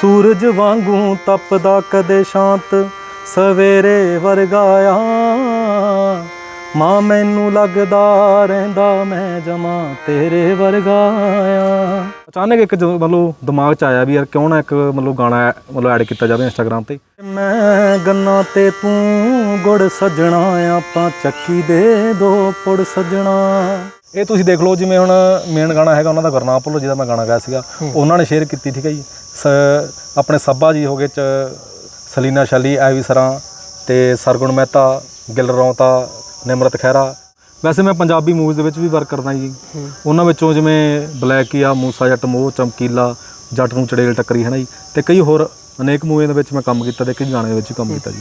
ਸੂਰਜ ਵਾਂਗੂ ਤਪਦਾ ਕਦੇ ਸ਼ਾਂਤ, ਸਵੇਰੇ ਵਰਗਾਇਆ ਮਾਂ, ਮੈਨੂੰ ਲੱਗਦਾ ਰਹਿੰਦਾ ਮੈਂ ਜਮਾ ਤੇਰੇ ਵਰਗਾਇਆ ਅਚਾਨਕ ਇੱਕ ਜਦੋਂ ਮਤਲਬ ਦਿਮਾਗ 'ਚ ਆਇਆ ਵੀ ਯਾਰ ਕਿਉਂ ਨਾ ਇੱਕ ਮਤਲਬ ਗਾਣਾ ਮਤਲਬ ਐਡ ਕੀਤਾ ਜਾਵੇ ਇੰਸਟਾਗ੍ਰam ਤੇ। ਮੈਂ ਗੰਨਾ ਤੇ ਤੂੰ ਗੁੜ ਸੱਜਣਾ ਆਪਾਂ ਚੱਕੀ ਦੇ ਦੋ ਪੁੜ ਸੱਜਣਾ। ਇਹ ਤੁਸੀਂ ਦੇਖ ਲਓ ਜਿਵੇਂ ਹੁਣ ਮੇਨ ਗਾਣਾ ਹੈਗਾ ਉਹਨਾਂ ਦਾ ਗੁਰਨਾਮ ਭੁੱਲੋ ਜਿਹਦਾ ਮੈਂ ਗਾਣਾ ਗਾਇਆ ਸੀਗਾ। ਉਹਨਾਂ ਨੇ ਸ਼ੇਅਰ ਕੀਤੀ ਠੀਕ ਹੈ ਜੀ। ਆਪਣੇ ਸੱਬਾ ਜੀ ਹੋ ਗਏ ਚ ਸਲੀਨਾ ਸ਼ਾਲੀ ਐਵੀ ਸਰਾਂ ਤੇ ਸਰਗੁਣ ਮਹਿਤਾ ਗਿਲ ਰੌਂਤਾ ਨਿਮਰਤ ਖਹਿਰਾ। ਵੈਸੇ ਮੈਂ ਪੰਜਾਬੀ ਮੂਵੀਜ਼ ਦੇ ਵਿੱਚ ਵੀ ਵਰਕ ਕਰਦਾ ਜੀ। ਉਹਨਾਂ ਵਿੱਚੋਂ ਜਿਵੇਂ ਬਲੈਕ ਆ ਮੂਸਾ ਜੱਟ ਮੋਹ ਚਮਕੀਲਾ ਜੱਟ ਨੂੰ ਚੜੇਲ ਟੱਕਰੀ ਹੈ ਨਾ ਜੀ। ਤੇ ਕਈ ਹੋਰ ਅਨੇਕ ਮੂਵੀਆਂ ਦੇ ਵਿੱਚ ਮੈਂ ਕੰਮ ਕੀਤਾ ਤੇ ਕਈ ਗਾਣੇ ਦੇ ਵਿੱਚ ਕੰਮ ਕੀਤਾ ਜੀ।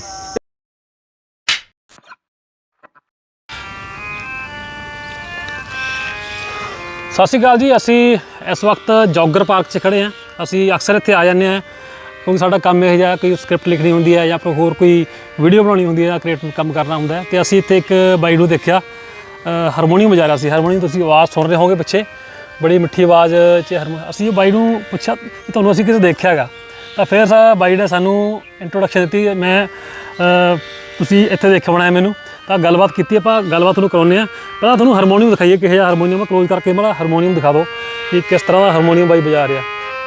ਸਤਿ ਸ਼੍ਰੀ ਅਕਾਲ ਜੀ, ਅਸੀਂ ਇਸ ਵਕਤ ਜੌਗਰ ਪਾਰਕ 'ਚ ਖੜੇ ਹਾਂ। ਅਸੀਂ ਅਕਸਰ ਇੱਥੇ ਆ ਜਾਂਦੇ ਹਾਂ। ਕਿਉਂਕਿ ਸਾਡਾ ਕੰਮ ਇਹ ਜਿਹਾ ਕੋਈ ਸਕ੍ਰਿਪਟ ਲਿਖਣੀ ਹੁੰਦੀ ਹੈ ਜਾਂ ਫਿਰ ਹੋਰ ਕੋਈ ਵੀਡੀਓ ਬਣਾਉਣੀ ਹੁੰਦੀ ਹੈ ਜਾਂ ਕ੍ਰੀਏਟਿਵ ਕੰਮ ਕਰਨਾ ਹੁੰਦਾ ਹੈ। ਤੇ ਅਸੀਂ ਇੱਥੇ ਇੱਕ ਬਾਈ ਨੂੰ ਦੇਖਿਆ ਹਾਰਮੋਨੀਅਮ ਵਜਾ ਰਿਹਾ ਸੀ। ਹਾਰਮੋਨੀਅਮ ਤੁਸੀਂ ਆਵਾਜ਼ ਸੁਣ ਰਹੇ ਹੋਗੇ ਪਿੱਛੇ। ਬੜੀ ਮਿੱਠੀ ਆਵਾਜ਼ 'ਚ ਹਾਰਮੋ- ਅਸੀਂ ਉਹ ਬਾਈ ਨੂੰ ਪੁੱਛਿਆ ਤੁਹਾਨੂੰ ਅਸੀਂ ਕਿਤੇ ਦੇਖਿਆ ਹੈਗਾ। ਤਾਂ ਫਿਰ ਬਾਈ ਨੇ ਸਾਨੂੰ ਇੰਟਰੋਡਕਸ਼ਨ ਦਿੱਤੀ ਮੈਂ ਤੁਸੀਂ ਇੱਥੇ ਦੇਖਿਆ ਬਣਾਇਆ ਮੈਨੂੰ। ਤਾਂ ਗੱਲਬਾਤ ਕੀਤੀ ਆਪਾਂ ਗੱਲਬਾਤ ਤੁਹਾਨੂੰ ਕਰਾਉਂਦੇ ਆ ਪਹਿਲਾਂ ਤੁਹਾਨੂੰ ਹਾਰਮੋਨੀਅਮ ਦਿਖਾਈਏ ਕਿਹੋ ਜਿਹਾ ਹਾਰਮੋਨੀਅਮ ਹੈ ਕਲੋਜ਼ ਕਰਕੇ ਮੇਰਾ ਹਾਰਮੋਨੀਅਮ ਦਿਖਾ ਦਿਓ ਕਿ ਕਿਸ ਤਰ੍ਹਾਂ ਦਾ ਹਾਰਮੋਨੀਅਮ ਬਾਈ ਵਜਾ ਰਿਹਾ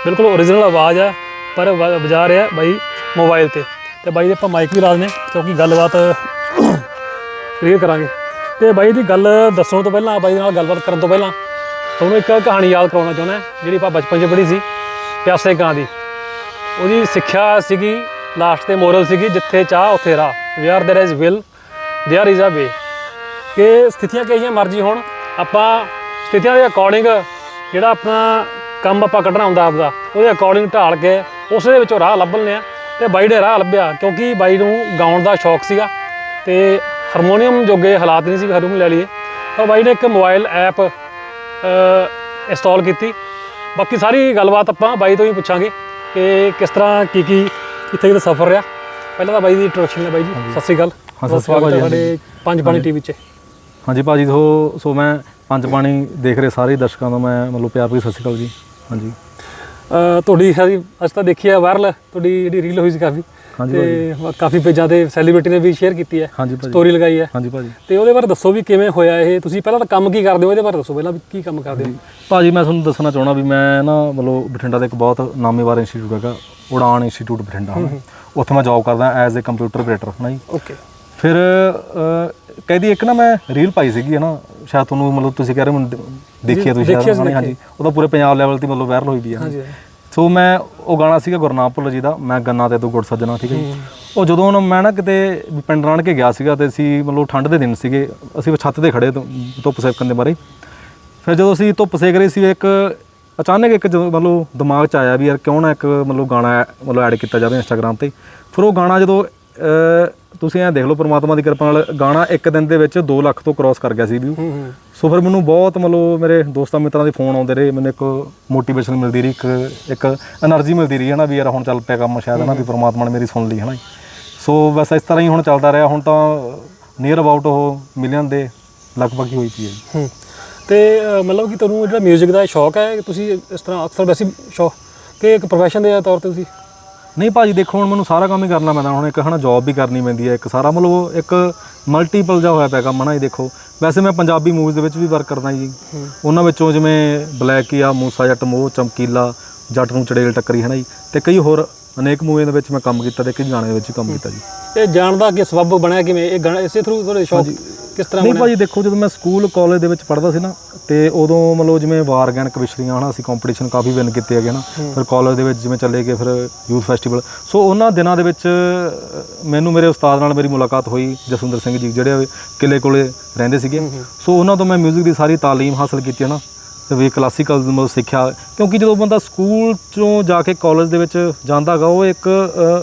ਬਿਲਕੁਲ ਓਰੀਜਨਲ ਆਵਾਜ਼ ਆ ਪਰ ਵ- ਵਜਾ ਰਿਹਾ ਬਾਈ ਮੋਬਾਈਲ ਤੇ ਤੇ ਬਾਈ ਦੇ ਆਪਾਂ ਮਾਈਕ ਵੀ ਲਾ ਦਿੰਦੇ ਹਾਂ ਕਿਉਂਕਿ ਗੱਲਬਾਤ ਕਲੀਅਰ ਕਰਾਂਗੇ ਤੇ ਬਾਈ ਦੀ ਗੱਲ ਦੱਸਣ ਤੋਂ ਪਹਿਲਾਂ ਬਾਈ ਦੇ ਨਾਲ ਗੱਲਬਾਤ ਕਰਨ ਤੋਂ ਪਹਿਲਾਂ ਤੁਹਾਨੂੰ ਇੱਕ ਕਹਾਣੀ ਯਾਦ ਕਰਾਉਣਾ ਚਾਹੁੰਦਾ ਜਿਹੜੀ ਆਪਾਂ ਬਚਪਨ 'ਚ ਪੜ੍ਹੀ ਸੀ ਪਿਆਸੇ ਕਾਂ ਦੀ ਉਹਦੀ ਸਿੱਖਿਆ ਸੀਗੀ ਲਾਸਟ ਤੇ ਮੋਰਲ ਸੀਗੀ ਜਿੱਥੇ ਚਾਹ ਉੱਥੇ ਰਾਹ where there is will there is a ਵੇ ਕਿ ਸਥਿਤੀਆਂ ਕਹੀਆਂ ਮਰਜ਼ੀ ਹੋਣ ਆਪਾਂ ਸਥਿਤੀਆਂ ਦੇ ਅਕੋਰਡਿੰਗ ਜਿਹੜਾ ਆਪਣਾ ਕੰਮ ਆਪਾਂ ਕੱਢਣਾ ਹੁੰਦਾ ਆਪਦਾ ਉਹਦੇ ਅਕੋਰਡਿੰਗ ਢਾਲ ਕੇ ਉਸ ਦੇ ਵਿੱਚੋਂ ਰਾਹ ਲੱਭ ਲੈਂਦੇ ਆ ਤੇ ਬਾਈ ਨੇ ਰਾਹ ਲੱਭਿਆ ਕਿਉਂਕਿ ਬਾਈ ਨੂੰ ਗਾਉਣ ਦਾ ਸ਼ੌਕ ਸੀਗਾ ਤੇ ਹਾਰਮੋਨੀਅਮ ਜੋਗੇ ਹਾਲਾਤ ਨਹੀਂ ਸੀ ਵੀ ਹਾਰਮੋਨੀਅਮ ਲੈ ਲਈਏ ਪਰ ਬਾਈ ਨੇ ਇੱਕ ਮੋਬਾਈਲ ਐਪ ਇੰਸਟਾਲ ਕੀਤੀ ਬਾਕੀ ਸਾਰੀ ਗੱਲਬਾਤ ਆਪਾਂ ਬਾਈ ਤੋਂ ਹੀ ਪੁੱਛਾਂਗੇ ਕਿ ਕਿਸ ਤਰ੍ਹਾਂ ਕੀ ਕੀ ਕਿੱਥੇ ਕਿੱਥੇ ਸਫ਼ਰ ਰਿਹਾ ਪਹਿਲਾਂ ਤਾਂ ਬਾਈ ਦੀ ਇੰਟਰੋਡਕਸ਼ਨ ਹੈ ਬਾਈ ਜੀ ਸਤਿ ਸ਼੍ਰੀ ਅਕਾਲ ਹਾਂ, ਸਤਿ ਸ਼੍ਰੀ ਅਕਾਲ ਭਾਜੀ, ਸਾਡੇ ਪੰਜ ਪਾਣੀ ਟੀਵੀ 'ਚ। ਹਾਂਜੀ ਭਾਜੀ ਸੋ ਸੋ ਮੈਂ ਪੰਜ ਪਾਣੀ ਦੇਖ ਰਹੇ ਸਾਰੇ ਦਰਸ਼ਕਾਂ ਦਾ ਮੈਂ ਮਤਲਬ ਪਿਆਰ ਭਰੀ ਸਤਿ ਸ਼੍ਰੀ ਅਕਾਲ ਜੀ। ਹਾਂਜੀ। ਤੁਹਾਡੀ ਸਾਰੀ ਅੱਜ ਤਾਂ ਦੇਖੀ ਹੈ ਵਾਇਰਲ ਤੁਹਾਡੀ ਜਿਹੜੀ ਰੀਲ ਹੋਈ ਸੀ ਕਾਫੀ। ਤੇ ਕਾਫੀ ਪੇਜਾਂ ਤੇ ਸੈਲੀਬ੍ਰਿਟੀ ਨੇ ਵੀ ਸ਼ੇਅਰ ਕੀਤੀ ਹੈ ਸਟੋਰੀ ਲਗਾਈ ਹੈ। ਹਾਂਜੀ ਭਾਜੀ। ਤੇ ਉਹਦੇ ਬਾਰੇ ਦੱਸੋ ਵੀ ਕਿਵੇਂ ਹੋਇਆ ਇਹ? ਤੁਸੀਂ ਪਹਿਲਾਂ ਤਾਂ ਕੰਮ ਕੀ ਕਰਦੇ ਹੋ? ਇਹਦੇ ਬਾਰੇ ਦੱਸੋ ਪਹਿਲਾਂ ਵੀ ਕੀ ਕੰਮ ਕਰਦੇ ਹੋ? ਭਾਜੀ ਮੈਂ ਤੁਹਾਨੂੰ ਦੱਸਣਾ ਚਾਹਣਾ ਵੀ ਮੈਂ ਨਾ ਮਤਲਬ ਬਠਿੰਡਾ ਦਾ ਇੱਕ ਬਹੁਤ ਨਾਮੇਵਾਰ ਇੰਸਟੀਚਿਊਟ ਹੈਗਾ ਉਡਾਨ ਇੰਸਟੀਚਿਊਟ ਬਠਿੰਡਾ। ਉੱਥੇ ਮੈਂ ਜੌਬ ਕਰਦਾ ਐਜ਼ ਅ ਕੰਪਿਊਟਰ ਆਪਰੇਟਰ ਹਨਾ ਜੀ। ਓਕੇ ਫਿਰ ਕਹਿੰਦੀ ਇੱਕ ਨਾ ਮੈਂ ਰੀਲ ਪਾਈ ਸੀਗੀ ਹਨਾ? ਸ਼ਾਇਦ ਤੁਹਾਨੂੰ ਮਤਲਬ ਤੁਸੀਂ ਕਹਿ ਰਹੇ ਹੋ ਮੈਨੂੰ ਦੇਖੀ ਆ ਤੁਸੀਂ ਸ਼ਾਇਦ, ਹਾਂਜੀ ਉਹਦਾ ਪੂਰੇ ਪੰਜਾਬ ਲੈਵਲ ਤੇ ਮਤਲਬ ਵਾਇਰਲ ਹੋਈ ਵੀ ਹਾਂਜੀ ਸੋ ਮੈਂ ਉਹ ਗਾਣਾ ਸੀਗਾ ਗੁਰਨਾਮ ਭੁੱਲਰ ਜੀ ਦਾ ਮੈਂ ਗੰਨਾ ਤੇ ਤੂੰ ਗੁੜ ਸੱਜਣਾ ਠੀਕ ਹੈ ਜੀ? ਉਹ ਜਦੋਂ ਮੈਂ ਨਾ ਕਿਤੇ ਪਿੰਡ ਰਣ ਕੇ ਗਿਆ ਸੀਗਾ ਤੇ ਅਸੀਂ ਮਤਲਬ ਠੰਡ ਦੇ ਦਿਨ ਸੀਗੇ ਅਸੀਂ ਉਹ ਛੱਤ ਤੇ ਖੜੇ ਧੁੱਪ ਸੇਕਣ ਦੇ ਬਾਰੇ। ਫਿਰ ਜਦੋਂ ਅਸੀਂ ਧੁੱਪ ਸੇਕ ਰਹੇ ਸੀ ਇੱਕ ਅਚਾਨਕ ਇੱਕ ਜਦੋਂ ਮਤਲਬ ਦਿਮਾਗ 'ਚ ਆਇਆ ਵੀ ਯਾਰ ਕਿਉਂ ਨਾ ਇੱਕ ਮਤਲਬ ਗਾਣਾ ਮਤਲਬ ਐਡ ਕੀਤਾ ਜਾਵੇ ਇੰਸਟਾਗ੍ਰam ਤੇ। ਫਿਰ ਉਹ ਗਾਣਾ ਜਦੋਂ ਤੁਸੀਂ ਇਹ ਦੇਖ ਲਓ ਪ੍ਰਮਾਤਮਾ ਦੀ ਕਿਰਪਾ ਨਾਲ ਗਾਣਾ ਇੱਕ ਦਿਨ ਦੇ ਵਿੱਚ 2 ਲੱਖ ਤੋਂ ਕ੍ਰਾਸ ਕਰ ਗਿਆ ਸੀ ਵੀਊ ਸੋ ਫਿਰ ਮੈਨੂੰ ਬਹੁਤ ਮਤਲਬ ਮੇਰੇ ਦੋਸਤਾਂ ਮਿੱਤਰਾਂ ਦੇ ਫੋਨ ਆਉਂਦੇ ਰਹੇ ਮੈਨੂੰ ਇੱਕ ਮੋਟੀਵੇਸ਼ਨ ਮਿਲਦੀ ਰਹੀ ਇੱਕ ਇੱਕ એનર્ਜੀ ਮਿਲਦੀ ਰਹੀ ਹੈ ਨਾ ਵੀ ਯਾਰ ਹੁਣ ਚੱਲ ਪਿਆ ਕੰਮ ਸ਼ਾਇਦ ਨਾ ਵੀ ਪ੍ਰਮਾਤਮਾ ਨੇ ਮੇਰੀ ਸੁਣ ਲਈ ਹੈ ਨਾ ਸੋ ਬਸ ਇਸ ਤਰ੍ਹਾਂ ਹੀ ਹੁਣ ਚੱਲਦਾ ਰਿਹਾ ਹੁਣ ਤਾਂ ਨੀਅਰ ਅਬਾਊਟ ਉਹ ਮਿਲੀਅਨ ਦੇ ਲਗਭਗ ਹੀ ਹੋਈ ਪਈ ਹੈ ਤੇ ਮਤਲਬ ਕਿ ਤੁਹਾਨੂੰ ਜਿਹੜਾ 뮤직 ਦਾ ਸ਼ੌਕ ਹੈ ਤੁਸੀਂ ਇਸ ਤਰ੍ਹਾਂ ਅਕਸਰ ਵੈਸੇ ਸ਼ੌਕ ਕਿ ਇੱਕ ਪ੍ਰੋਫੈਸ਼ਨ ਦੇ ਤੌਰ ਤੇ ਤੁਸੀਂ ਨਹੀਂ ਭਾਜੀ ਦੇਖੋ ਹੁਣ ਮੈਨੂੰ ਸਾਰਾ ਕੰਮ ਹੀ ਕਰਨਾ ਪੈਂਦਾ। ਹੁਣ ਇੱਕ ਹਨਾ ਜੌਬ ਵੀ ਕਰਨੀ ਪੈਂਦੀ ਹੈ ਇੱਕ ਸਾਰਾ। ਮਤਲਬ ਇੱਕ ਮਲਟੀਪਲ ਜਿਹਾ ਹੋਇਆ ਪਿਆ ਕੰਮ ਹਨਾ ਜੀ ਦੇਖੋ। ਵੈਸੇ ਮੈਂ ਪੰਜਾਬੀ ਮੂਵੀਜ਼ ਦੇ ਵਿੱਚ ਵੀ ਵਰਕ ਕਰਦਾ ਜੀ। ਉਹਨਾਂ ਵਿੱਚੋਂ ਜਿਵੇਂ ਬਲੈਕ ਆ ਮੂਸਾ ਜੱਟ ਮੋਹ ਚਮਕੀਲਾ ਜੱਟ ਨੂੰ ਚੜੇਲ ਟੱਕਰੀ ਹੈ ਨਾ ਜੀ। ਤੇ ਕਈ ਹੋਰ ਅਨੇਕ ਮੂਵੀਆਂ ਦੇ ਵਿੱਚ ਮੈਂ ਕੰਮ ਕੀਤਾ ਤੇ ਕਈ ਗਾਣੇ ਦੇ ਵਿੱਚ ਵੀ ਕੰਮ ਕੀਤਾ ਜੀ। ਇਹ ਜਾਣ ਦਾ ਅੱਗੇ ਸਬਬ ਬਣਿਆ ਕਿਵੇਂ ਇਹ ਗਾਣਾ ਇਸੇ ਥਰੂ ਤੁਹਾਡੇ ਸ਼ੌਕ ਕਿਸ ਤਰ੍ਹਾਂ ਨਹੀਂ ਬਣਿਆ? ਭਾਜੀ ਦੇਖੋ ਜਦੋਂ ਮੈਂ ਸਕੂਲ ਕਾਲਜ ਦੇ ਵਿੱਚ ਪੜ੍ਹਦਾ ਸੀ ਨਾ ਤੇ ਉਦੋਂ ਮਤਲਬ ਜਿਵੇਂ ਵਾਰ ਗੈਨਕ ਵਿਸ਼ਰੀਆਂ ਹਨਾ ਅਸੀਂ ਕੰਪੀਟੀਸ਼ਨ ਕਾਫੀ ਵਿਨ ਕੀਤੇ ਹੈਗੇ ਨਾ ਫਿਰ ਕਾਲਜ ਦੇ ਵਿੱਚ ਜਿਵੇਂ ਚੱਲੇ ਗਏ ਫਿਰ ਯੂਥ ਫੈਸਟੀਵਲ ਸੋ ਉਹਨਾਂ ਦਿਨਾਂ ਦੇ ਵਿੱਚ ਮੈਨੂੰ ਮੇਰੇ ਉਸਤਾਦ ਨਾਲ ਮੇਰੀ ਮੁਲਾਕਾਤ ਹੋਈ ਜਸਵਿੰਦਰ ਸਿੰਘ ਜੀ ਜਿਹੜੇ ਕਿਲੇ ਕੋਲੇ ਰਹਿੰਦੇ ਸੀਗੇ। ਸੋ ਉਹਨਾਂ ਤੋਂ ਮੈਂ 뮤직 ਦੀ ਸਾਰੀ ਤਾਲੀਮ ਹਾਸਲ ਕੀਤੀ ਹੈ ਨਾ ਵੀ ਕਲਾਸੀਕਲ ਮਤਲਬ ਸਿੱਖਿਆ। ਕਿਉਂਕਿ ਜਦੋਂ ਬੰਦਾ ਸਕੂਲ ਚੋਂ ਜਾ ਕੇ ਕਾਲਜ ਦੇ ਵਿੱਚ ਜਾਂਦਾ ਹੈਗਾ ਉਹ ਇੱਕ ਅਹ,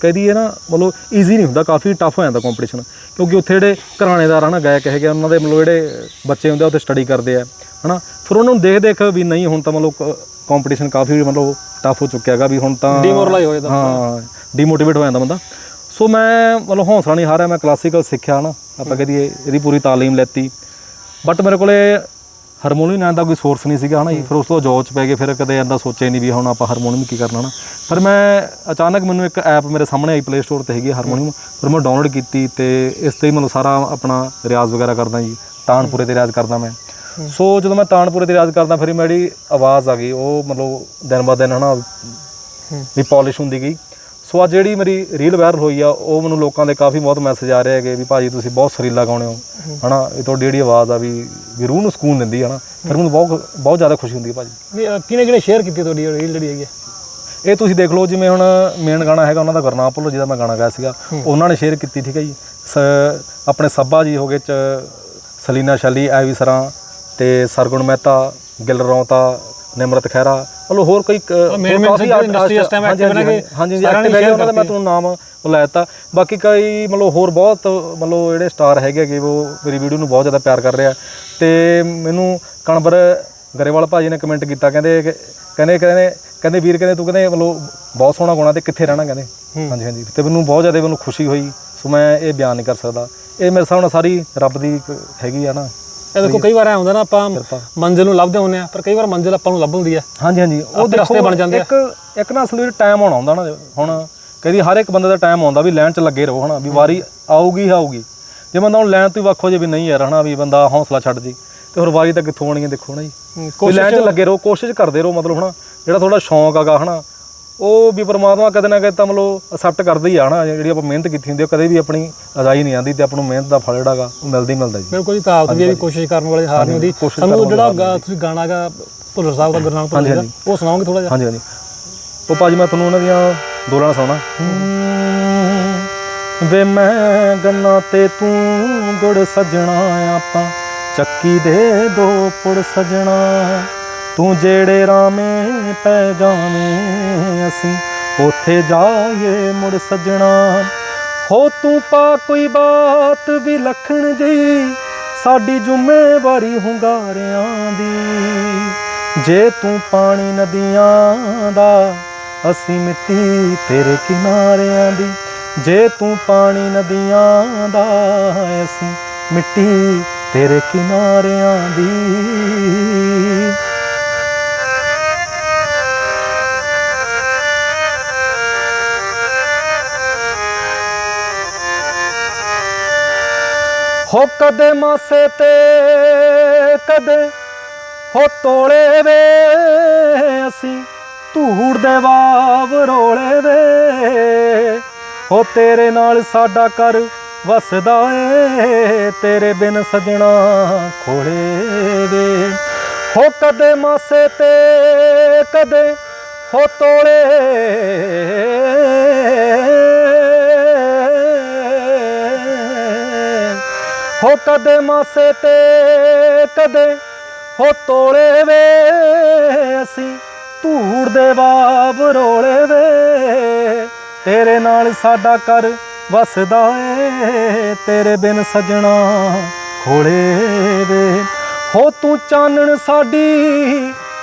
ਕਹਿ ਦਈਏ ਨਾ ਮਤਲਬ ਈਜ਼ੀ ਨਹੀਂ ਹੁੰਦਾ ਕਾਫੀ ਟਫ ਹੋ ਜਾਂਦਾ ਕੰਪੀਟੀਸ਼ਨ ਕਿਉਂਕਿ ਉੱਥੇ ਜਿਹੜੇ ਘਰਾਣੇਦਾਰ ਹਨ ਗਾਇਕ ਹੈਗੇ ਉਹਨਾਂ ਦੇ ਮਤਲਬ ਜਿਹੜੇ ਬੱਚੇ ਹੁੰਦੇ ਆ ਉੱਥੇ ਸਟੱਡੀ ਕਰਦੇ ਆ ਹਨਾ? ਫਿਰ ਉਹਨਾਂ ਨੂੰ ਦੇਖ ਦੇਖ ਵੀ ਨਹੀਂ ਹੁਣ ਤਾਂ ਮਤਲਬ ਕੰਪੀਟੀਸ਼ਨ ਕਾਫੀ ਮਤਲਬ ਟਫ ਹੋ ਚੁੱਕਿਆ ਹੈਗਾ ਵੀ ਹੁਣ ਤਾਂ Demoralize ਹੋ ਜਾਂਦਾ। ਹਾਂ ਡੀਮੋਟੀਵੇਟ ਹੋ ਜਾਂਦਾ ਬੰਦਾ। ਸੋ ਮੈਂ ਮਤਲਬ ਹੌਸਲਾ ਨਹੀਂ ਹਾਰਿਆ ਮੈਂ ਕਲਾਸੀਕਲ ਸਿੱਖਿਆ ਨਾ ਆਪਾਂ ਕਹਦੀਏ ਇਹਦੀ ਪੂਰੀ ਤਾਲੀਮ ਲੈਤੀ। ਬਟ ਮੇਰੇ ਕੋਲੇ ਹਾਰਮੋਨੀਅਮ ਨਾਂ ਦਾ ਕੋਈ ਸੋਰਸ ਨਹੀਂ ਸੀਗਾ, ਹਨਾ ਜੀ? ਫਿਰ ਉਸ ਤੋਂ ਜੌਬ 'ਚ ਪੈ ਗਏ, ਫਿਰ ਕਦੇ ਐਂਦਾ ਸੋਚਿਆ ਹੀ ਨਹੀਂ ਵੀ ਹੁਣ ਆਪਾਂ ਹਾਰਮੋਨੀਅਮ ਕੀ ਕਰਨਾ ਨਾ ਪਰ ਮੈਂ ਅਚਾਨਕ ਮੈਨੂੰ ਇੱਕ ਐਪ ਮੇਰੇ ਸਾਹਮਣੇ ਆਈ ਪਲੇ ਸਟੋਰ ਤੇ ਹੈਗੀ ਹਾਰਮੋਨੀਅਮ, ਫਿਰ ਮੈਂ ਡਾਊਨਲੋਡ ਕੀਤੀ ਤੇ ਇਸ ਤੇ ਹੀ ਮੈਨੂੰ ਸਾਰਾ ਆਪਣਾ ਰਿਆਜ਼ ਵਗੈਰਾ ਕਰਦਾ ਜੀ, ਤਾਨਪੁਰੇ ਤੇ ਰਿਆਜ਼ ਕਰਦਾ ਮੈਂ। ਸੋ ਜਦੋਂ ਮੈਂ ਤਾਨਪੁਰੇ ਤੇ ਰਿਆਜ਼ ਕਰਦਾ, ਫਿਰ ਮੇਰੀ ਆਵਾਜ਼ ਆ ਗਈ, ਉਹ ਮਤਲਬ ਦਿਨ ਬਾ ਦਿਨ, ਹਨਾ? ਵੀ ਪਾਲਿਸ਼ ਹੁੰਦੀ ਗਈ। ਸੋ ਅੱਜ ਜਿਹੜੀ ਮੇਰੀ ਰੀਲ ਵਾਇਰਲ ਹੋਈ ਆ ਉਹ ਮੈਨੂੰ ਲੋਕਾਂ ਦੇ ਕਾਫੀ ਬਹੁਤ ਮੈਸੇਜ ਆ ਰਹੇ ਹੈਗੇ ਵੀ ਭਾਜੀ ਤੁਸੀਂ ਬਹੁਤ ਸੁਰੀਲਾ ਗਾਉਂਦੇ ਹੋ ਹਨਾ? ਇਹ ਤੁਹਾਡੀ ਜਿਹੜੀ ਆਵਾਜ਼ ਆ ਵੀ ਵੀ ਰੂਹ ਨੂੰ ਸਕੂਨ ਦਿੰਦੀ ਹੈ ਹਨਾ ਫਿਰ ਮੈਨੂੰ ਬਹੁਤ ਬਹੁਤ ਜ਼ਿਆਦਾ ਖੁਸ਼ੀ ਹੁੰਦੀ ਹੈ ਭਾਜੀ। ਕਿਹਨੇ ਕਿਹਨੇ ਸ਼ੇਅਰ ਕੀਤੀ ਤੁਹਾਡੀ ਰੀਲ ਜਿਹੜੀ ਹੈਗੀ ਹੈ ਇਹ ਤੁਸੀਂ ਦੇਖ ਲਓ ਜਿਵੇਂ ਹੁਣ ਮੇਨ ਗਾਣਾ ਹੈਗਾ ਉਹਨਾਂ ਦਾ ਗੁਰਨਾਮ ਭੁੱਲੋ ਜਿਹਦਾ ਮੈਂ ਗਾਣਾ ਗਾਇਆ ਸੀਗਾ ਉਹਨਾਂ ਨੇ ਸ਼ੇਅਰ ਕੀਤੀ ਠੀਕ ਹੈ ਜੀ? ਆਪਣੇ ਸੱਬਾ ਜੀ ਹੋ ਗਏ ਚ ਸਲੀਨਾ ਸ਼ਾਲੀ ਐਵੀ ਸਰਾਂ ਤੇ ਸਰਗੁਣ ਮਹਿਤਾ ਗਿੱਲ ਰੌਂਤਾ ਨਿਮਰਤ ਖਹਿਰਾ ਮਤਲਬ ਹੋਰ ਕਈ ਕ- ਕਾਫੀ industry ਇਸ ਹਾਂਜੀ, active ਹਾਂਜੀ, ਹੈਗੇ, ਹਾਂਜੀ ਨੇ ਐਕਟਿਵ ਹੈਗੇ ਉਹਨਾਂ ਦਾ ਮੈਂ। ਤੁਹਾਨੂੰ ਨਾਮ ਲੈ ਦਿੱਤਾ ਬਾਕੀ ਕਈ ਮਤਲਬ ਹੋਰ ਬਹੁਤ ਮਤਲਬ ਜਿਹੜੇ ਸਟਾਰ ਹੈਗੇ ਕਿ ਉਹ ਮੇਰੀ ਵੀਡੀਓ ਨੂੰ ਬਹੁਤ ਜ਼ਿਆਦਾ ਪਿਆਰ ਕਰ ਰਿਹਾ ਤੇ ਮੈਨੂੰ ਕਣਵਰ ਗਰੇਵਾਲ ਭਾਜੀ ਨੇ ਕਮੈਂਟ ਕੀਤਾ ਕਹਿੰਦੇ ਕਿ- ਕਹਿੰਦੇ ਕਹਿੰਦੇ ਕਹਿੰਦੇ ਵੀਰ ਕਹਿੰਦੇ ਤੂੰ ਕਹਿੰਦੇ ਮਤਲਬ ਬਹੁਤ ਸੋਹਣਾ ਗਾਉਣਾ ਤੇ ਕਿੱਥੇ ਰਹਿਣਾ ਕਹਿੰਦੇ? ਹਾਂਜੀ ਹਾਂਜੀ। ਤੇ ਮੈਨੂੰ ਬਹੁਤ ਜ਼ਿਆਦਾ ਮੈਨੂੰ ਖੁਸ਼ੀ ਹੋਈ ਸੋ ਮੈਂ ਇਹ ਬਿਆਨ ਨਹੀਂ ਕਰ ਸਕਦਾ। ਇਹ ਮੇਰੇ ਨਾਲ ਸਾਰੀ ਰੱਬ ਦੀ ਹੈਗੀ ਆ ਨਾ। ਇਹ ਦੇਖੋ ਕਈ ਵਾਰ ਐ ਹੁੰਦਾ ਨਾ ਆਪਾਂ। ਮੰਜ਼ਿਲ ਨੂੰ ਲੱਭਦੇ ਹੁੰਦੇ ਆ ਪਰ ਕਈ ਵਾਰ ਮੰਜ਼ਿਲ ਆਪਾਂ ਨੂੰ ਲੱਭ ਹੁੰਦੀ ਹੈ ਹਾਂਜੀ ਹਾਂਜੀ। ਉਹ ਰਸਤੇ ਬਣ ਜਾਂਦੇ ਆ। ਇੱਕ ਇੱਕ ਨਾ ਅਸਲ ਵਿੱਚ ਟਾਈਮ ਆਉਣਾ ਹੁੰਦਾ ਨਾ ਹੁਣ ਕਦੀ ਹਰ ਇੱਕ ਬੰਦੇ ਦਾ ਟਾਈਮ ਆਉਂਦਾ ਵੀ ਲਾਈਨ 'ਚ ਲੱਗੇ ਰਹੋ ਹਨਾ ਵੀ ਵਾਰੀ ਆਊਗੀ ਆਊਗੀ। ਜੇ ਬੰਦਾ ਹੁਣ ਲਾਈਨ ਤੋਂ ਵੱਖ ਹੋ ਜੇ ਵੀ ਨਹੀਂ ਯਾਰ ਹਨਾ ਵੀ ਬੰਦਾ ਹੌਸਲਾ ਛੱਡ ਜੀ ਤੇ ਹੋਰ ਵਾਰੀ ਤਾਂ ਕਿੱਥੋਂ ਆਉਣੀ ਹੈ ਦੇਖੋ ਨਾ ਜੀ। ਕੋਈ ਲਾਈਨ 'ਚ ਲੱਗੇ ਰਹੋ ਕੋਸ਼ਿਸ਼ ਕਰਦੇ ਰਹੋ ਮਤਲਬ ਹਨਾ ਜਿਹੜਾ ਤੁਹਾਡਾ ਸ਼ੌਂਕ ਹੈਗਾ ਹਨਾ ਉਹ ਵੀ ਪਰਮਾਤਮਾ ਕਦੇ ਨਾ ਕਦੇ ਤਾਂ ਮਤਲਬ ਅਸੈਪਟ ਕਰਦਾ ਹੀ ਆ ਹਨਾ ਜਿਹੜੀ ਆਪਾਂ ਮਿਹਨਤ ਕੀਤੀ ਹੁੰਦੀ ਉਹ ਕਦੇ ਵੀ ਆਪਣੀ ਅਜਾਈ ਨਹੀਂ ਆਉਂਦੀ ਤੇ ਆਪਾਂ ਨੂੰ ਮਿਹਨਤ ਦਾ ਫਲ ਜਿਹੜਾਗਾ ਉਹ ਮਿਲਦਾ ਹੀ ਮਿਲਦਾ ਜੀ। ਬਿਲਕੁਲ ਜੀ ਕਹਾਵਤ ਵੀ ਕੋਸ਼ਿਸ਼ ਕਰਨ ਵਾਲੇ ਹਾਰ ਨਹੀਂ ਹੁੰਦੀ। ਸਾਨੂੰ ਜਿਹੜਾ ਤੁਸੀਂ ਗਾਣਾ ਗਾ ਭੁੱਲਰ ਸਾਹਿਬ ਦਾ ਗੁਰਨਾਮ ਭੁੱਲਰ ਦਾ ਉਹ ਸੁਣਾਓਗੇ ਥੋੜਾ ਜਿਹਾ? ਹਾਂਜੀ ਹਾਂਜੀ। ਉਹ ਭਾਜੀ ਮੈਂ ਤੁਹਾਨੂੰ ਉਹਨਾਂ ਦੀਆਂ ਦੋ ਲਾਣਾ ਸੁਣਾ ਵੇ ਮੈਂ ਗੰਨਾ ਤੇ ਤੂੰ ਗੁੜ ਸਜਣਾ ਆਪਾਂ ਚੱਕੀ ਦੇ ਦੋ ਪੁੜ ਸਜਣਾ। ਤੂੰ ਜਿਹੜੇ ਰਾਮੇ ਪੈ ਜਾਵੇਂ, ਅਸੀਂ ਉਥੇ ਜਾਏ ਮੁੜ ਸਜਣਾ। ਹੋ ਤੂੰ ਪਾ ਕੋਈ ਬਾਤ ਵੀ ਲਖਣ ਜੀ, ਸਾਡੀ ਜ਼ਿੰਮੇਵਾਰੀ ਹੁੰਗਾਰਿਆਂ ਦੀ। ਜੇ ਤੂੰ ਪਾਣੀ ਨਦੀਆਂ ਦਾ, ਅਸੀਂ ਮਿੱਟੀ ਤੇਰੇ ਕਿਨਾਰਿਆਂ ਦੀ। ਜੇ ਤੂੰ ਪਾਣੀ ਨਦੀਆਂ ਦਾ, ਅਸੀਂ ਮਿੱਟੀ ਤੇਰੇ ਕਿਨਾਰਿਆਂ ਦੀ। ਹੋ ਕਦੇ ਮਾਸੇ ਤੇ, ਕਦੇ ਹੋ ਤੋਲੇ ਵੇ। ਅਸੀਂ ਧੂੜ ਦੇ ਵਾਵ ਰੋਲੇ ਵੇ। ਹੋ ਤੇਰੇ ਨਾਲ ਸਾਡਾ ਕਰ ਵਸਦਾ ਏ, ਤੇਰੇ ਬਿਨ ਸਜਣਾ ਖੋਲੇ ਵੇ। ਹੋ ਕਦੇ ਮਾਸੇ ਤੇ, ਕਦੇ ਹੋ ਤੋਲੇ। ਕਦੇ ਮਾਸੇ ਤੇ, ਕਦੇ ਹੋ ਤੋਲੇ ਵੇ। ਅਸੀਂ ਧੂੜ ਦੇ ਬਾਬ ਰੋਲੇ ਵੇ। ਤੇਰੇ ਨਾਲ ਸਾਡਾ ਕਰ ਵਸਦਾ ਏ। ਤੇਰੇ ਬਿਨ ਸਜਣਾ ਖੋਲੇ ਵੇ। ਹੋ ਤੂੰ ਚਾਨਣ ਸਾਡੀ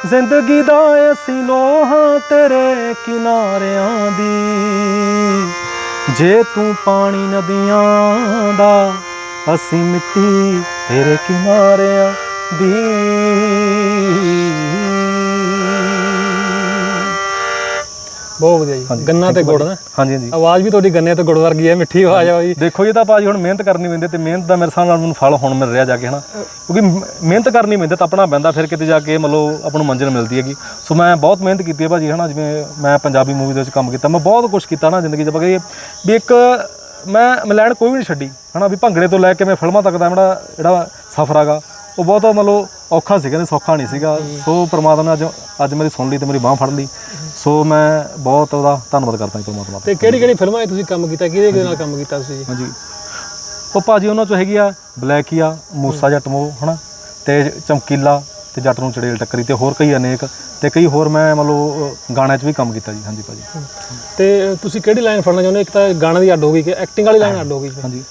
ਜ਼ਿੰਦਗੀ ਦਾ ਅਸੀਂ ਲੋਹਾਂ ਤੇਰੇ ਕਿਨਾਰਿਆਂ ਦੀ। ਜੇ ਤੂੰ ਪਾਣੀ ਨਦੀਆਂ ਦਾ ਅਸੀਂ ਮਿੱਟੀ ਤੇਰੇ ਕਿਨਾਰਿਆਂ ਦੀ। ਬਹੁਤ ਵਧੀਆ ਜੀ। ਗੰਨਾ ਤੇ ਗੁੜ ਨਾ। ਹਾਂਜੀ ਹਾਂਜੀ। ਆਵਾਜ਼ ਵੀ ਤੁਹਾਡੀ ਗੰਨੇ ਤੇ ਗੁੜ ਵਰਗੀ ਹੈ ਮਿੱਠੀ ਆਵਾਜ਼ ਆ ਜੀ ਦੇਖੋ ਜੀ ਤਾਂ ਭਾਜੀ ਹੁਣ ਮਿਹਨਤ ਕਰਨੀ ਪੈਂਦੀ ਤੇ ਮਿਹਨਤ ਦਾ ਮੇਰੇ ਹਿਸਾਬ ਨਾਲ ਮੈਨੂੰ ਫਲ ਹੁਣ ਮਿਲ ਰਿਹਾ ਜਾ ਕੇ ਹਨਾ। ਕਿਉਂਕਿ ਮਿਹਨਤ ਕਰਨੀ ਪੈਂਦੀ ਤਪਣਾ ਪੈਂਦਾ ਫਿਰ ਕਿਤੇ ਜਾ ਕੇ ਮਤਲਬ ਆਪਾਂ ਨੂੰ ਮੰਜ਼ਿਲ ਮਿਲਦੀ ਹੈਗੀ। ਸੋ ਮੈਂ ਬਹੁਤ ਮਿਹਨਤ ਕੀਤੀ ਹੈ ਭਾਜੀ ਹਨਾ ਜਿਵੇਂ ਮੈਂ ਪੰਜਾਬੀ ਮੂਵੀ ਦੇ ਵਿੱਚ ਕੰਮ ਕੀਤਾ। ਮੈਂ ਬਹੁਤ ਕੁਝ ਕੀਤਾ ਨਾ ਜ਼ਿੰਦਗੀ 'ਚ। ਕਹੀਏ ਵੀ ਇੱਕ ਮੈਂ ਮਿਲੈਣ ਕੋਈ ਵੀ ਨਹੀਂ ਛੱਡੀ। ਹਨਾ ਵੀ ਭੰਗੜੇ ਤੋਂ ਲੈ ਕੇ ਮੈਂ ਫਿਲਮਾਂ ਤੱਕ ਦਾ ਜਿਹੜਾ ਜਿਹੜਾ ਸਫ਼ਰ ਹੈਗਾ ਉਹ ਬਹੁਤ ਮਤਲਬ ਔਖਾ ਸੀ ਕਹਿੰਦੇ ਸੌਖਾ ਨਹੀਂ ਸੀਗਾ। ਸੋ ਪ੍ਰਮਾਤਮਾ ਨੇ ਅੱਜ ਅੱਜ ਮੇਰੀ ਸੁਣ ਲਈ ਤੇ ਮੇਰੀ ਬਾਹ ਫੜ ਲਈ। ਸੋ ਮੈਂ ਬਹੁਤ ਉਹਦਾ ਧੰਨਵਾਦ ਕਰਦਾ ਜੀ ਪ੍ਰਮਾਤਮਾ ਦਾ। ਤੇ ਕਿਹੜੀ ਕਿਹੜੀ ਫਿਲਮਾਂ 'ਚ ਤੁਸੀਂ ਕੰਮ ਕੀਤਾ? ਕਿਹਦੇ ਕਿਹਦੇ ਨਾਲ ਕੰਮ ਕੀਤਾ ਤੁਸੀਂ ਜੀ? ਹਾਂਜੀ। ਉਹ ਭਾਜੀ ਉਹਨਾਂ ਚੋਂ ਹੈਗੀ ਆ ਬਲੈਕੀਆ ਮੂਸਾ ਜੱਟ ਮੋ ਹਨਾ? ਤੇ ਚਮਕੀਲਾ ਤੇ ਜੱਟ ਨੂੰ ਚੜੇਲ ਟੱਕਰੀ ਤੇ ਹੋਰ ਕਈ ਅਨੇਕ ਤੇ ਕਈ ਹੋਰ ਮੈਂ ਮਤਲਬ ਗਾਣਿਆਂ 'ਚ ਵੀ ਕੰਮ ਕੀਤਾ ਜੀ। ਹਾਂਜੀ ਭਾਜੀ ਤੇ ਤੁਸੀਂ ਕਿਹੜੀ ਲਾਈਨ ਫੜਨਾ ਚਾਹੁੰਦੇ ਹੋ? ਇੱਕ ਤਾਂ ਗਾਣੇ ਦੀ ਅੱਡ ਹੋ ਗਈ ਕਿ ਐਕਟਿੰਗ ਵਾਲੀ ਲਾਈਨ ਅੱਡ ਹੋ ਗਈ ਹਾਂਜੀ।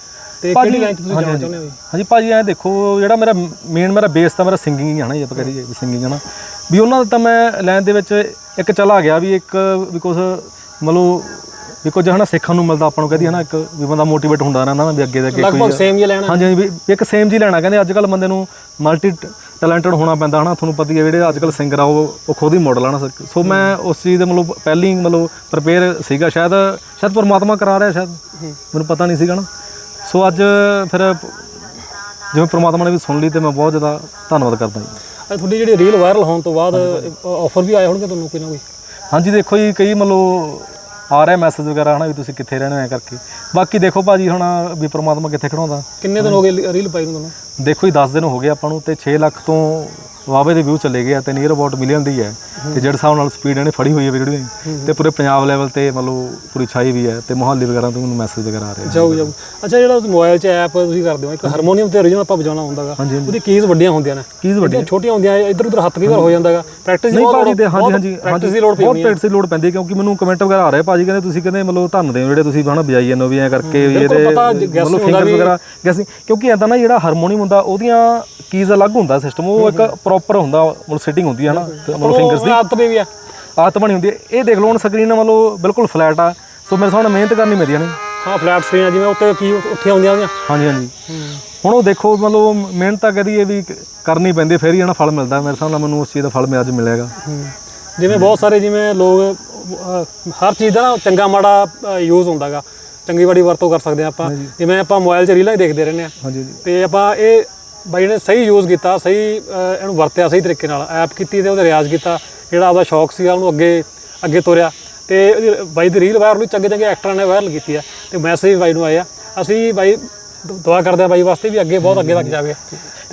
ਤੇ ਕਿਹੜੀ ਲਾਈਨ ਤੁਸੀਂ ਜਾਣਾ ਚਾਹੁੰਦੇ ਹੋ? ਜੀ ਹਾਂਜੀ ਭਾਜੀ ਐ ਦੇਖੋ ਜਿਹੜਾ ਮੇਰਾ ਮੇਨ ਮੇਰਾ ਬੇਸ ਤਾਂ ਮੇਰਾ ਸਿੰਗਿੰਗ ਹੀ ਆ ਨਾ ਜੇ ਆਪਾਂ ਕਰੀਏ ਸਿੰਗਿੰਗ ਹੈ ਨਾ। ਵੀ ਉਹਨਾਂ ਦਾ ਤਾਂ ਮੈਂ ਲਾਈਨ ਦੇ ਵਿੱਚ ਇੱਕ ਚਲਾ ਗਿਆ ਵੀ ਇੱਕ ਵੀ ਕੁਛ ਮਤਲਬ ਵੀ ਕੁਝ ਹਨਾ ਸਿੱਖਣ ਨੂੰ ਮਿਲਦਾ ਆਪਾਂ ਨੂੰ ਕਹਦੀ ਹਨਾ ਇੱਕ ਵੀ ਬੰਦਾ ਮੋਟੀਵੇਟ ਹੁੰਦਾ ਰਹਿੰਦਾ ਨਾ ਵੀ ਅੱਗੇ ਦੇ ਅੱਗੇ ਲਗਭਗ ਸੇਮ ਹੀ ਲੈਣਾ ਹਾਂਜੀ ਹਾਂਜੀ ਵੀ ਇੱਕ ਸੇਮ ਜੀ ਲੈਣਾ ਕਹਿੰਦੇ ਅੱਜ ਕੱਲ ਬੰਦੇ ਨੂੰ ਮਲਟੀ ਟੈਲੈਂਟਡ ਹੋਣਾ ਪੈਂਦਾ ਹਨਾ ਤੁਹਾਨੂੰ ਪਤਾ ਹੀ ਹੈ ਜਿਹੜੇ ਅੱਜ ਕੱਲ ਸਿੰਗਰ ਆ ਉਹ ਉਹ ਖੁਦ ਹੀ ਮਾਡਲ ਆ ਨਾ ਸਰ। ਸੋ ਮੈਂ ਉਸ ਚੀਜ਼ ਦੇ ਮਤਲਬ ਪਹਿਲੀ ਮਤਲਬ ਪ੍ਰਪੇਅਰ ਸੀਗਾ ਸ਼ਾਇਦ ਸ਼ਾਇਦ ਪਰਮਾਤਮਾ ਕਰਾ ਰਿਹਾ ਸ਼ਾਇਦ। ਮੈਨੂੰ ਪਤਾ ਨਹੀਂ ਸੀਗਾ ਨਾ। ਸੋ ਅੱਜ ਫਿਰ ਜਿਵੇਂ ਪਰਮਾਤਮਾ ਨੇ ਵੀ ਸੁਣ ਲਈ ਤੇ ਮੈਂ ਬਹੁਤ ਜ਼ਿਆਦਾ ਧੰਨਵਾਦ ਕਰਦਾ ਜੀ। ਅੱਜ ਤੁਹਾਡੀ ਜਿਹੜੀ ਰੀਲ ਵਾਇਰਲ ਹੋਣ ਤੋਂ ਬਾਅਦ ਆਫਰ ਵੀ ਆਏ ਹੋਣਗੇ ਤੁਹਾਨੂੰ ਕੋਈ ਨਾ ਕੋਈ ਹਾਂਜੀ ਦੇਖੋ ਜੀ ਕਈ ਮਤਲਬ ਆ ਰਿਹਾ ਮੈਸੇਜ ਵਗੈਰਾ ਹਨਾ ਵੀ ਤੁਸੀਂ ਕਿੱਥੇ ਰਹਿਣਾ ਹੈ ਕਰਕੇ। ਬਾਕੀ ਦੇਖੋ ਭਾਜੀ ਹੁਣ ਵੀ ਪ੍ਰਮਾਤਮਾ ਕਿੱਥੇ ਖੜਾਉਂਦਾ ਕਿੰਨੇ ਦਿਨ ਹੋ ਗਏ ਰੀਲ ਪਾਈ ਨੂੰ ਤੁਹਾਨੂੰ? ਦੇਖੋ ਜੀ 10 ਦਿਨ ਹੋ ਗਏ ਆਪਾਂ ਨੂੰ ਤੇ 6 ਲੱਖ ਤੋਂ ਵਾਵੇ ਦੇ ਵਿਊ ਚੱਲੇ ਗਏ ਆ ਤੇ ਨੀਅਰ ਅਬਾਊਟ ਮਿਲੀਅਨ ਦੀ ਹੈ। ਤੇ ਜਿਹੜੇ ਹਿਸਾਬ ਨਾਲ ਸਪੀਡ ਇਹਨੇ ਫੜੀ ਹੋਈ ਹੈ ਵੀਡੀਓ ਦੀ ਤੇ ਪੂਰੇ ਪੰਜਾਬ ਲੈਵਲ ਤੇ ਮਤਲਬ ਪੂਰੀ ਛਾਈ ਵੀ ਹੈ ਤੇ ਮੁਹੱਲੀ ਵਗੈਰਾ ਤੋਂ ਮੈਨੂੰ ਮੈਸੇਜ ਵਗੈਰਾ ਆ ਰਹੇ। ਜਾਓ ਜਾਓ ਅੱਛਾ ਜਿਹੜਾ ਮੋਬਾਈਲ 'ਚ ਐਪ ਤੁਸੀਂ ਕਰਦੇ ਹੋ ਇੱਕ ਹਾਰਮੋਨੀਅਮ ਤੇ original ਆਪਾਂ ਵਜਾਉਣਾ ਹੁੰਦਾਗਾ। ਉਹਦੀ ਕੀਜ਼ ਵੱਡੀਆਂ ਹੁੰਦੀਆਂ ਨੇ। ਕੀਜ਼ ਵੱਡੀ ਜਿਹੜੀਆਂ ਛੋਟੀਆਂ ਹੁੰਦੀਆਂ ਇੱਧਰ ਉੱਧਰ ਹੱਥ ਕਈ ਵਾਰ ਹੋ ਜਾਂਦਾਗਾ ਪ੍ਰੈਕਟਿਸ ਦੇ ਹਾਂਜੀ ਹਾਂਜੀ ਪ੍ਰੈਕਟਿਸ ਦੀ ਲੋੜ ਬਹੁਤ ਪੈਂਦੀ ਹੈ। ਪ੍ਰੈਕਟਿਸ ਦੀ ਲੋੜ ਪੈਂਦੀ ਹੈ ਕਿਉਂਕਿ ਮੈਨੂੰ ਕਮੈਂਟ ਵਗੈਰਾ ਆ ਰਹੇ ਭਾਜੀ ਕਹਿੰਦੇ ਤੁਸੀਂ ਕਹਿੰਦੇ ਮਤਲਬ ਧੰਨਦੇ ਹੋ ਜਿਹੜੇ ਤੁਸੀਂ ਹਨਾ ਵਜਾਈ ਜਾਂਦੇ ਹੋ ਵੀ ਐ ਕਰਕੇ ਵੀ ਇਹਦੇ ਮਤਲਬ ਹੁੰਦਾ ਫਿੰਗਰਸ ਵਗੈਰਾ ਕਿਉਂਕਿ ਐਦਾਂ ਨਾ ਜਿਹੜਾ ਹਾਰਮੋਨੀਅਮ ਹੁੰਦਾ ਉਹਦੀਆਂ ਕੀਜ਼ ਅਲੱਗ ਹੁੰਦਾ ਸਿਸਟਮ ਉਹ ਇੱਕ ਪ੍ਰੋਪਰ ਹੁੰਦਾ ਮਤਲਬ ਸੈਟਿੰਗ ਹੁੰਦੀ ਹੈ ਨਾ ਮਤਲਬ ਫਿੰਗਰਸ ਦੀ। ਆਦਤ ਵੀ ਆ। ਆਦਤ ਬਣੀ ਹੁੰਦੀ ਹੈ ਇਹ ਦੇਖ ਲਓ ਹੁਣ ਸਕਰੀਨ ਮਤਲਬ ਬਿਲਕੁਲ ਫਲੈਟ ਆ ਸੋ ਮੇਰੇ ਸਾਹਮਣੇ ਮਿਹਨਤ ਕਰਨੀ ਪੈਂਦੀ ਹੈ ਨਾ। ਹਾਂ ਫਲੈਟ ਸਕਰੀਨ ਆ ਜਿਵੇਂ ਉੱਤੇ ਕੀ ਉੱਥੇ ਆਉਂਦੀਆਂ ਉਹਦੀਆਂ ਹਾਂਜੀ ਹਾਂਜੀ। ਹੁਣ ਉਹ ਦੇਖੋ ਮਤਲਬ ਮਿਹਨਤ ਤਾਂ ਕਹਦੀ ਇਹ ਵੀ ਕਰਨੀ ਪੈਂਦੀ ਫਿਰ ਹੀ ਇਹਨਾਂ ਫਲ ਮਿਲਦਾ ਮੇਰੇ ਨਾਲ ਮੈਨੂੰ ਉਸ ਚੀਜ਼ ਦਾ ਫਲ ਮੈਂ ਅੱਜ ਮਿਲੇਗਾ ਜਿਵੇਂ ਬਹੁਤ ਸਾਰੇ ਜਿਵੇਂ ਲੋਕ ਹਰ ਚੀਜ਼ ਦਾ ਨਾ ਚੰਗਾ ਮਾੜਾ ਯੂਜ਼ ਹੁੰਦਾਗਾ ਚੰਗੀ ਮਾੜੀ ਵਰਤੋਂ ਕਰ ਸਕਦੇ ਆ ਆਪਾਂ। ਜਿਵੇਂ ਆਪਾਂ ਮੋਬਾਈਲ 'ਚ ਰੀਲਾਂ ਹੀ ਦੇਖਦੇ ਰਹਿੰਦੇ ਆ। ਤੇ ਆਪਾਂ ਇਹ ਬਾਈ ਨੇ ਸਹੀ ਯੂਜ਼ ਕੀਤਾ ਸਹੀ ਅਹ, ਇਹਨੂੰ ਵਰਤਿਆ ਸਹੀ ਤਰੀਕੇ ਨਾਲ। ਐਪ ਕੀਤੀ ਤੇ ਉਹਦਾ ਰਿਆਜ਼ ਕੀਤਾ ਜਿਹੜਾ ਆਪਦਾ ਸ਼ੌਕ ਸੀਗਾ ਉਹਨੂੰ ਅੱਗੇ ਅੱਗੇ ਤੋਰਿਆ। ਤੇ ਉਹਦੀ ਬਾਈ ਦੀ ਰੀਲ ਵਾਇਰਲ ਹੋਈ ਚੰਗੇ ਚੰਗੇ ਐਕਟਰਾਂ ਨੇ ਵਾਇਰਲ ਕੀਤੀ ਆ। ਤੇ ਮੈਸੇਜ ਵੀ ਬਾਈ ਨੂੰ ਆਏ ਆ। ਅਸੀਂ ਬਾਈ ਦੁ- ਦੁਆ ਕਰਦੇ ਆ ਬਾਈ ਵਾਸਤੇ ਵੀ ਅੱਗੇ ਬਹੁਤ ਅੱਗੇ ਤੱਕ ਜਾਵੇ।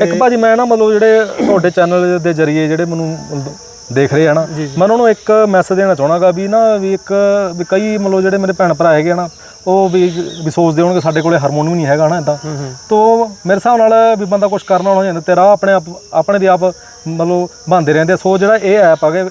ਇੱਕ ਭਾਜੀ ਮੈਂ ਨਾ ਮਤਲਬ ਜਿਹੜੇ ਤੁਹਾਡੇ ਚੈਨਲ ਦੇ ਜ਼ਰੀਏ ਜਿਹੜੇ ਮੈਨੂੰ ਮਤਲਬ ਦੇਖ ਰਹੇ ਆ ਨਾ। ਮੈਂ ਉਹਨਾਂ ਨੂੰ ਇੱਕ ਮੈਸੇਜ ਦੇਣਾ ਚਾਹਣਾਗਾ ਵੀ ਨਾ ਵੀ ਇੱਕ ਵੀ ਕਈ ਮਤਲਬ ਜਿਹੜੇ ਮੇਰੇ ਭੈਣ ਭਰਾ ਹੈਗੇ ਨਾ ਉਹ ਵੀ ਵੀ ਸੋਚਦੇ ਹੋਣਗੇ ਸਾਡੇ ਕੋਲੇ ਹਾਰਮੋਨੀਅਮ ਨਹੀਂ ਹੈਗਾ ਨਾ ਇਦਾਂ ਤੋ ਮੇਰੇ ਹਿਸਾਬ ਨਾਲ ਵੀ ਬੰਦਾ ਕੁਝ ਕਰਨਾ ਹੋਣਾ ਜਾਂਦਾ ਤੇ ਰਾਹ ਆਪਣੇ ਆਪ ਆਪਣੇ ਦੇ ਆਪ ਮਤਲਬ ਬੰਦੇ ਰਹਿੰਦੇ। ਸੋ ਜਿਹੜਾ ਇਹ ਐਪ ਆਗੇ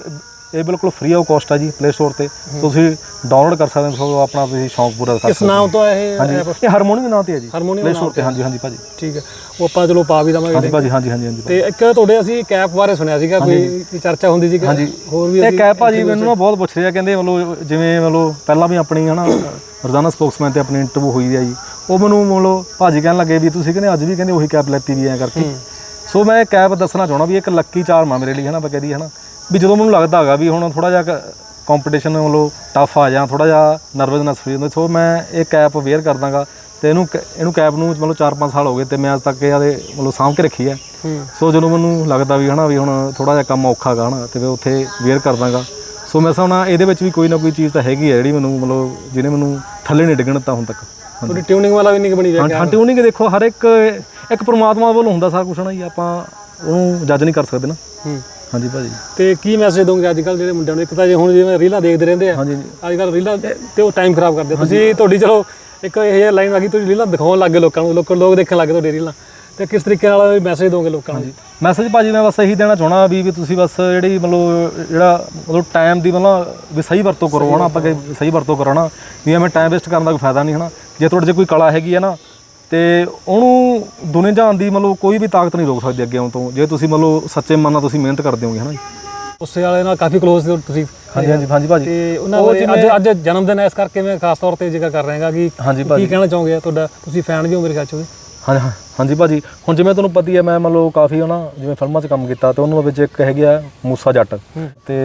ਇਹ ਬਿਲਕੁਲ ਫ੍ਰੀ ਆਫ ਕਾਸਟ ਆ ਜੀ ਪਲੇ ਸਟੋਰ ਤੇ। ਤੁਸੀਂ ਡਾਊਨਲੋਡ ਕਰ ਸਕਦੇ ਹੋ ਆਪਣਾ ਤੁਸੀਂ ਸ਼ੌਂਕ ਪੂਰਾ ਕਰ ਇਸ ਨਾਮ ਤੋਂ ਇਹ ਹਾਂਜੀ ਇਹ ਹਾਰਮੋਨੀਅਮ ਨਾਂ ਤੇ ਹੈ ਜੀ। ਪਲੇ ਸਟੋਰ ਤੇ ਹਾਂਜੀ ਹਾਂਜੀ ਭਾਜੀ। ਠੀਕ ਹੈ ਉਹ ਆਪਾਂ ਚਲੋ ਪਾ ਵੀ ਦਵਾਂਗੇ। ਹਾਂਜੀ ਭਾਜੀ ਹਾਂਜੀ ਹਾਂਜੀ ਹਾਂਜੀ ਤੇ ਇੱਕ ਤੁਹਾਡੇ ਅਸੀਂ ਕੈਪ ਬਾਰੇ ਸੁਣਿਆ ਸੀਗਾ ਕੋਈ ਚਰਚਾ ਹੁੰਦੀ ਸੀ ਕਿ ਹੋਰ ਵੀ ਇਹ ਕੈਪ ਭਾਜੀ ਮੈਨੂੰ ਨਾ ਬਹੁਤ ਪੁੱਛ ਰਿਹਾ ਕਹਿੰਦੇ ਮਤਲਬ ਜਿਵੇਂ ਮਤਲਬ ਪਹਿਲਾਂ ਵੀ ਆਪਣੀ ਹਨਾ ਰੋਜ਼ਾਨਾ ਸਪੋਕਸਮੈਨ ਤੇ ਆਪਣੀ ਇੰਟਰਵਿਊ ਹੋਈ ਹੈ ਜੀ। ਉਹ ਮੈਨੂੰ ਮਤਲਬ ਭਾਜੀ ਕਹਿਣ ਲੱਗੇ ਵੀ ਤੁਸੀਂ ਕਹਿੰਦੇ ਅੱਜ ਵੀ ਕਹਿੰਦੇ ਉਹੀ ਕੈਪ ਲੈਤੀ ਵੀ ਐ ਕਰਕੇ। ਸੋ ਮੈਂ ਇਹ ਕੈਪ ਦੱਸਣਾ ਚਾਹਣਾ ਵੀ ਇੱਕ ਲੱਕੀ ਚਾਰਮ ਆ ਮੇਰੇ ਲਈ ਹਨਾ ਆਪਾਂ ਕਹਦੀ ਹਨਾ। ਵੀ ਜਦੋਂ ਮੈਨੂੰ ਲੱਗਦਾ ਹੈਗਾ ਵੀ ਹੁਣ ਥੋੜਾ ਜਿਹਾ ਕੰਪੀਟੀਸ਼ਨ ਮਤਲਬ ਟਫ ਆ ਜਾਂ ਥੋੜਾ ਜਿਹਾ ਨਰਵਸਨੈਸ ਫਰੀ ਹੁੰਦਾ ਸੋ ਮੈਂ ਇਹ ਕੈਪ ਵੇਅਰ ਕਰਦਾਗਾ ਤੇ ਇਹਨੂੰ ਇਹਨੂੰ ਕੈਪ ਨੂੰ ਮਤਲਬ 4-5 ਸਾਲ ਹੋ ਗਏ ਤੇ ਮੈਂ ਅੱਜ ਤੱਕ ਇਹਦੇ ਮਤਲਬ ਸਾਂਭ ਕੇ ਰੱਖੀ ਹੈ। ਸੋ ਜਦੋਂ ਮੈਨੂੰ ਲੱਗਦਾ ਵੀ ਹਨਾ ਵੀ ਹੁਣ ਥੋੜਾ ਜਿਹਾ ਕੰਮ ਔਖਾ ਗਾ ਹਨਾ ਤੇ ਮੈਂ ਉੱਥੇ ਵੇਅਰ ਕਰ ਦਾਂਗਾ ਸੋ ਮੈਂ ਸਾਹਮਣਾ ਇਹਦੇ ਵਿੱਚ ਵੀ ਕੋਈ ਨਾ ਕੋਈ ਚੀਜ਼ ਤਾਂ ਹੈਗੀ ਹੈ ਜਿਹੜੀ ਮੈਨੂੰ ਮਤਲਬ ਜਿਹਨੇ ਮੈਨੂੰ ਥੱਲੇ ਨਹੀਂ ਡਿੱਗਣ ਦਿੱਤਾ ਹੁਣ ਤੱਕ। ਤੁਹਾਡੀ ਟਿਊਨਿੰਗ ਵਾਲਾ ਵੀ ਨਹੀਂ ਬਣੀ ਹਾਂ ਹੋਇਆ ਹਾਂ ਟਿਊਨਿੰਗ ਦੇਖੋ ਹਰ ਇੱਕ ਇੱਕ ਪ੍ਰਮਾਤਮਾ ਵੱਲੋਂ ਹੁੰਦਾ ਸਾਰਾ ਕੁਝ ਨਾ ਜੀ ਆਪਾਂ ਉਹਨੂੰ ਜੱਜ ਨਹੀਂ ਕਰ ਸਕਦੇ ਨਾ। ਹੂੰ। ਹਾਂਜੀ ਭਾਜੀ। ਤੇ ਕੀ ਮੈਸੇਜ ਦੋਗੇ ਅੱਜ ਕੱਲ ਜਿਹੜੇ ਮੁੰਡਿਆਂ ਨੂੰ? ਇੱਕ ਤਾਂ ਜੇ ਹੁਣ ਜਿਵੇਂ ਰੀਲਾਂ ਦੇਖਦੇ ਰਹਿੰਦੇ ਆ ਹਾਂਜੀ। ਅੱਜ ਕੱਲ ਰੀਲਾਂ ਤੇ ਉਹ ਟਾਈਮ ਖਰਾਬ ਕਰਦੇ। ਤੁਸੀਂ ਤੁਹਾਡੀ ਚਲੋ ਇੱਕ ਇਹ ਜਿਹੀ ਲਾਈਨ ਆ ਗਈ ਤੁਸੀਂ ਰੀਲਾਂ ਦਿਖਾਉਣ ਲੱਗੇ ਲੋਕਾਂ ਨੂੰ ਲੋਕ ਲੋਕ ਦੇਖਣ ਲੱਗੇ ਤੁਹਾਡੀ ਰੀਲਾਂ। ਤੇ ਕਿਸ ਤਰੀਕੇ ਨਾਲ ਮੈਸੇਜ ਦੋਗੇ ਲੋਕਾਂ ਨੂੰ? ਮੈਸੇਜ ਭਾਜੀ ਮੈਂ ਬਸ ਇਹੀ ਦੇਣਾ ਚਾਹਣਾ ਵੀ ਵੀ ਤੁਸੀਂ ਬਸ ਜਿਹੜੀ ਮਤਲਬ ਜਿਹੜਾ ਮਤਲਬ ਟਾਈਮ ਦੀ ਮਤਲਬ ਵੀ ਸਹੀ ਵਰਤੋਂ ਕਰੋ ਹਨਾ? ਆਪਾਂ ਕਿ ਸਹੀ ਵਰਤੋਂ ਕਰੋ ਨਾ ਵੀ ਐਵੇਂ ਟਾਈਮ ਵੇਸਟ ਕਰਨ ਦਾ ਕੋਈ ਫਾਇਦਾ ਨਹੀਂ ਹਨਾ? ਜੇ ਤੁਹਾਡੇ 'ਚ ਕੋਈ ਕਲਾ ਹੈਗੀ ਹੈ ਨਾ ਤੇ ਉਹਨੂੰ ਦੁਨੀਆ ਜਹਾਨ ਦੀ ਮਤਲਬ ਕੋਈ ਵੀ ਤਾਕਤ ਨਹੀਂ ਰੋਕ ਸਕਦੀ ਅੱਗੇ ਆਉਣ ਤੋਂ। ਜੇ ਤੁਸੀਂ ਮਤਲਬ ਸੱਚੇ ਮਨ ਨਾਲ ਤੁਸੀਂ ਮਿਹਨਤ ਕਰਦੇ ਹੋਗੇ ਹਨਾ ਜੀ। ਉਸੇ ਵਾਲੇ ਨਾਲ ਕਾਫੀ ক্লোਜ਼ ਤੁਸੀਂ। ਹਾਂਜੀ ਹਾਂਜੀ ਹਾਂਜੀ ਭਾਜੀ। ਤੇ ਉਹਨਾਂ ਬਾਰੇ ਅੱਜ ਅੱਜ ਜਨਮ ਦਿਨ ਹੈ ਇਸ ਕਰਕੇ ਮੈਂ ਖਾਸ ਤੌਰ ਤੇ ਜ਼ਿਕਰ ਕਰ ਰਿਹਾ ਹਾਂ ਕਿ ਕੀ ਕਹਿਣਾ ਚਾਹੋਗੇ ਤੁਹਾਡਾ? ਤੁਸੀਂ ਫੈਨ ਵੀ ਹੋ ਮੇਰੇ ਖਿਆਲ ਚ ਹਾਂ ਹਾਂਜੀ ਭਾਜੀ। ਹੁਣ ਜਿਵੇਂ ਤੁਹਾਨੂੰ ਪਤਾ ਹੀ ਹੈ ਮੈਂ ਮਤਲਬ ਕਾਫੀ ਹਨਾ ਜਿਵੇਂ ਫਿਲਮਾਂ 'ਚ ਕੰਮ ਕੀਤਾ ਤੇ ਉਹਨਾਂ ਵਿੱਚ ਇੱਕ ਹੈਗੀ ਆ ਮੂਸਾ ਜੱਟ। ਤੇ